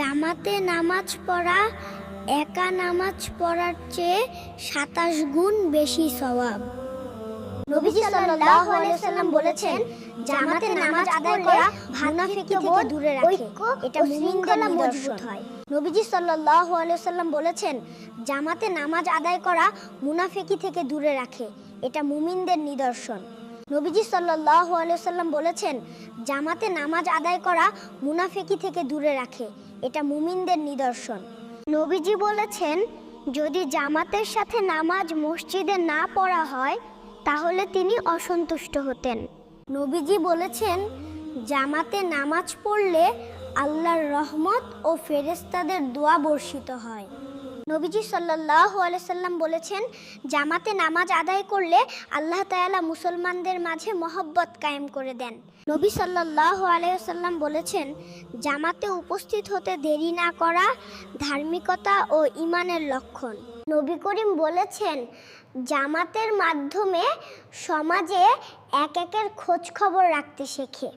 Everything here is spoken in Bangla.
জামাতে নামাজ পড়া, একা নামাজ পড়ার চেয়ে সাতাশ গুণ বেশি সওয়াব। নবীজি সাল্লাল্লাহু আলাইহি সাল্লাম বলেছেন, জামাতে নামাজ আদায় করা মুনাফিকি থেকে দূরে রাখে। এটা মুমিনদের মজবুত হয় নবীজি সাল্লাল্লাহু আলাইহি সাল্লাম বলেছেন, জামাতে নামাজ আদায় করা মুনাফিকি থেকে দূরে রাখে। এটা মুমিনদের নিদর্শন। নবীজি সাল্লাহ আলাইহি সাল্লাম বলেছেন, জামাতে নামাজ আদায় করা মুনাফেকি থেকে দূরে রাখে, এটা মুমিনদের নিদর্শন। নবীজি বলেছেন, যদি জামাতের সাথে নামাজ মসজিদে না পড়া হয়, তাহলে তিনি অসন্তুষ্ট হতেন। নবীজি বলেছেন, জামাতে নামাজ পড়লে আল্লাহর রহমত ও ফেরেস্তাদের দোয়া বর্ষিত হয়। নবীজি সাল্লাল্লাহু আলাইহি সাল্লাম বলেছেন, জামাতে নামাজ আদায় করলে আল্লাহ তাআলা মুসলমানদের মাঝে মহব্বত কায়েম করে দেন। নবী সাল্লাল্লাহু আলাইহি সাল্লাম বলেছেন, জামাতে উপস্থিত হতে দেরি না করা ধার্মিকতা ও ইমানের লক্ষণ। নবী করিম বলেছেন, জামাতের মাধ্যমে সমাজে এক একের খোঁজ খবর রাখতে শেখে।